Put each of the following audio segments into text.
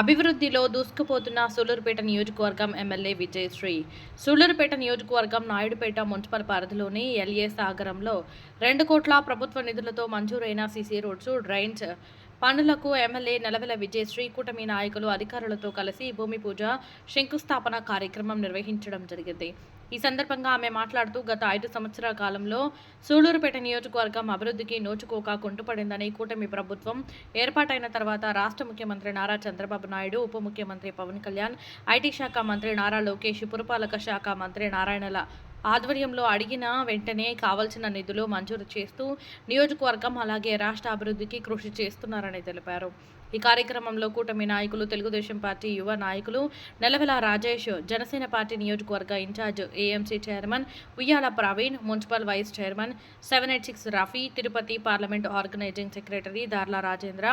అభివృద్ధిలో దూసుకుపోతున్న సూళ్ళూరుపేట నియోజకవర్గం ఎమ్మెల్యే విజయశ్రీ. సూళ్ళూరుపేట నియోజకవర్గం నాయుడుపేట మున్సిపల్ పరిధిలోని ఎల్ఏ సాగరంలో రెండు కోట్ల ప్రభుత్వ నిధులతో మంజూరైన సీసీ రోడ్స్ డ్రైన్స్ పనులకు ఎమ్మెల్యే నెలవెల విజయశ్రీ కూటమి నాయకులు అధికారులతో కలిసి భూమి పూజ శంకుస్థాపన కార్యక్రమం నిర్వహించడం జరిగింది. ఈ సందర్భంగా ఆమె మాట్లాడుతూ గత ఐదు సంవత్సరాల కాలంలో సూళ్ళూరుపేట నియోజకవర్గం అభివృద్ధికి నోచుకోక కుంటుపడిందని కూటమి ప్రభుత్వం ఏర్పాటైన తర్వాత రాష్ట్ర ముఖ్యమంత్రి నారా చంద్రబాబు నాయుడు ఉప ముఖ్యమంత్రి పవన్ కళ్యాణ్ ఐటీ శాఖ మంత్రి నారా లోకేష్ పురపాలక శాఖ మంత్రి నారాయణల ఆధ్వర్యంలో అడిగిన వెంటనే కావలసిన నిధులు మంజూరు చేస్తూ నియోజకవర్గం అలాగే రాష్ట్ర అభివృద్ధికి కృషి చేస్తున్నారని తెలిపారు. ఈ కార్యక్రమంలో కూటమి నాయకులు తెలుగుదేశం పార్టీ యువ నాయకులు నెలవెల రాజేష్ జనసేన పార్టీ నియోజకవర్గ incharge AMC chairman Uyyala Praveen municipal vice chairman seven eight six Rafi Tirupati parliament organising secretary Darla Rajendra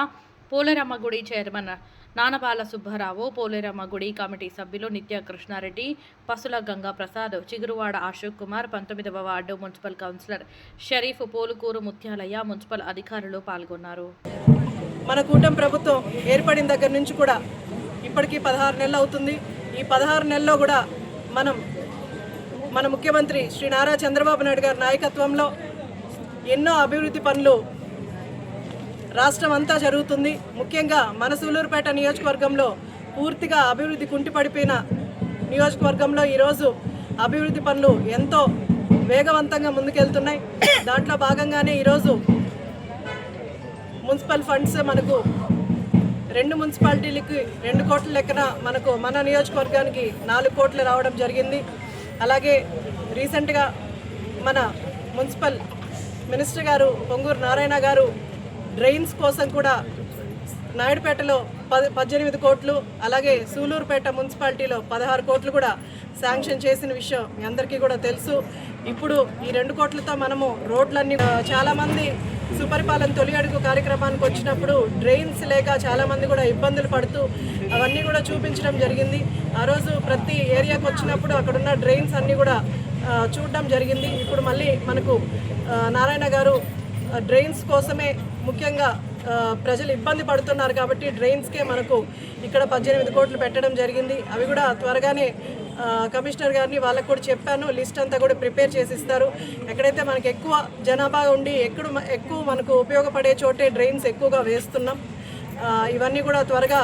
Poleramma గుడి చైర్మన్ నానబాల సుబ్బారావు పోలేరమ్మ గుడి కమిటీ సభ్యులు నిత్య కృష్ణారెడ్డి పసుల గంగా ప్రసాద్ చిగురువాడ అశోక్ కుమార్ పంతొమ్మిదవ ward municipal councillor Sharif Polukuru Mutyalayya municipal అధికారులు పాల్గొన్నారు. మన కూటమి ప్రభుత్వం ఏర్పడిన దగ్గర నుంచి కూడా ఇప్పటికీ పదహారు నెలలు అవుతుంది. ఈ పదహారు నెలల్లో కూడా మనం మన ముఖ్యమంత్రి శ్రీ నారా చంద్రబాబు నాయుడు గారి నాయకత్వంలో ఎన్నో అభివృద్ధి పనులు రాష్ట్రం అంతా జరుగుతుంది. ముఖ్యంగా మన సూలూరుపేట నియోజకవర్గంలో పూర్తిగా అభివృద్ధి కుంటిపడిపోయిన నియోజకవర్గంలో ఈరోజు అభివృద్ధి పనులు ఎంతో వేగవంతంగా ముందుకెళ్తున్నాయి. దాంట్లో భాగంగానే ఈరోజు మున్సిపల్ ఫండ్స్ మనకు రెండు మున్సిపాలిటీలకి రెండు కోట్ల లెక్కన మనకు మన నియోజకవర్గానికి నాలుగు కోట్లు రావడం జరిగింది. అలాగే రీసెంట్గా మన మున్సిపల్ మినిస్టర్ గారు పొంగూరు నారాయణ గారు డ్రైన్స్ కోసం కూడా నాయుడుపేటలో పది పద్దెనిమిది కోట్లు అలాగే సూలూరుపేట మున్సిపాలిటీలో పదహారు కోట్లు కూడా శాంక్షన్ చేసిన విషయం మీ అందరికీ కూడా తెలుసు. ఇప్పుడు ఈ రెండు కోట్లతో మనము రోడ్లన్నీ చాలామంది సుపరిపాలన తొలి అడుగు కార్యక్రమానికి వచ్చినప్పుడు డ్రైన్స్ లేక చాలామంది కూడా ఇబ్బందులు పడుతూ అవన్నీ కూడా చూపించడం జరిగింది. ఆ రోజు ప్రతి ఏరియాకి వచ్చినప్పుడు అక్కడున్న డ్రైన్స్ అన్నీ కూడా చూడడం జరిగింది. ఇప్పుడు మళ్ళీ మనకు నారాయణ గారు డ్రైన్స్ కోసమే ముఖ్యంగా ప్రజలు ఇబ్బంది పడుతున్నారు కాబట్టి డ్రైన్స్కే మనకు ఇక్కడ పద్దెనిమిది కోట్లు పెట్టడం జరిగింది. అవి కూడా త్వరగానే కమిషనర్ గారిని వాళ్ళకు కూడా చెప్పాను. లిస్ట్ అంతా కూడా ప్రిపేర్ చేసి ఇస్తారు ఎక్కడైతే మనకు ఎక్కువ జనాభా ఉండి ఎక్కడ ఎక్కువ మనకు ఉపయోగపడే చోటే డ్రైన్స్ ఎక్కువగా వేస్తున్నాం. ఇవన్నీ కూడా త్వరగా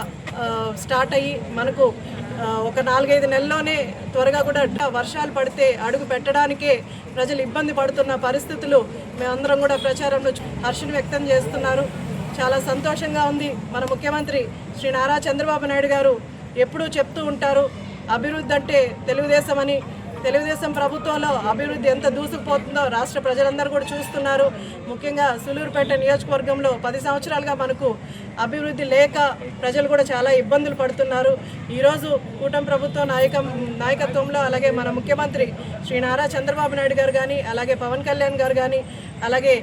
స్టార్ట్ అయ్యి మనకు ఒక నాలుగైదు నెలల్లోనే త్వరగా కూడా వర్షాలు పడితే అడుగు పెట్టడానికే ప్రజలు ఇబ్బంది పడుతున్న పరిస్థితులు మేమందరం కూడా ప్రచారంలో హర్షను వ్యక్తం చేస్తున్నారు. చాలా సంతోషంగా ఉంది. మన ముఖ్యమంత్రి శ్రీ నారా చంద్రబాబు నాయుడు గారు ఎప్పుడూ చెప్తూ ఉంటారు అభివృద్ధి అంటే తెలుగుదేశం అని తెలుగుదేశం ప్రభుత్వంలో అభివృద్ధి ఎంత దూసుకుపోతుందో రాష్ట్ర ప్రజలందరూ కూడా చూస్తున్నారు. ముఖ్యంగా సులూరుపేట నియోజకవర్గంలో పది సంవత్సరాలుగా మనకు అభివృద్ధి లేక ప్రజలు కూడా చాలా ఇబ్బందులు పడుతున్నారు. ఈరోజు కూటమి ప్రభుత్వ నాయకం నాయకత్వంలో అలాగే మన ముఖ్యమంత్రి శ్రీ నారా చంద్రబాబు నాయుడు గారు కానీ అలాగే పవన్ కళ్యాణ్ గారు కానీ అలాగే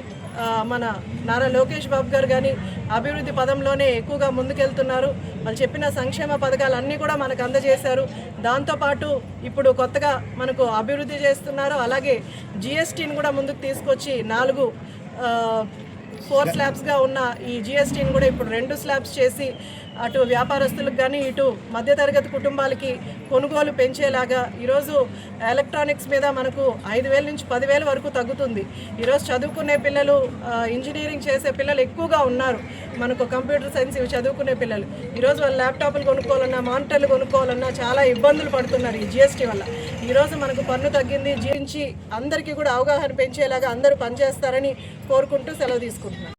మన నారా లోకేష్ బాబు గారు కానీ అభివృద్ధి పదంలోనే ఎక్కువగా ముందుకెళ్తున్నారు. వాళ్ళు చెప్పిన సంక్షేమ పథకాలు అన్నీ కూడా మనకు అందజేశారు. దాంతోపాటు ఇప్పుడు కొత్తగా మనకు అభివృద్ధి చేస్తున్నారు. అలాగే జిఎస్టీని కూడా ముందుకు తీసుకొచ్చి నాలుగు ఫోర్ స్లాబ్స్గా ఉన్న ఈ జిఎస్టీని కూడా ఇప్పుడు రెండు స్లాబ్స్ చేసి అటు వ్యాపారస్తులకు కానీ ఇటు మధ్యతరగతి కుటుంబాలకి కొనుగోలు పెంచేలాగా ఈరోజు ఎలక్ట్రానిక్స్ మీద మనకు ఐదు వేల నుంచి పదివేల వరకు తగ్గుతుంది. ఈరోజు చదువుకునే పిల్లలు ఇంజనీరింగ్ చేసే పిల్లలు ఎక్కువగా ఉన్నారు. మనకు కంప్యూటర్ సైన్స్ ఇవి చదువుకునే పిల్లలు. ఈరోజు వాళ్ళు ల్యాప్టాప్లు కొనుక్కోవాలన్నా మానిటర్లు కొనుక్కోవాలన్నా చాలా ఇబ్బందులు పడుతున్నారు ఈ జిఎస్టీ వల్ల. ఈరోజు మనకు పన్ను తగ్గింది. జీవించి అందరికీ కూడా అవగాహన పెంచేలాగా అందరూ పనిచేస్తారని కోరుకుంటూ సెలవు తీసుకుంటున్నాను.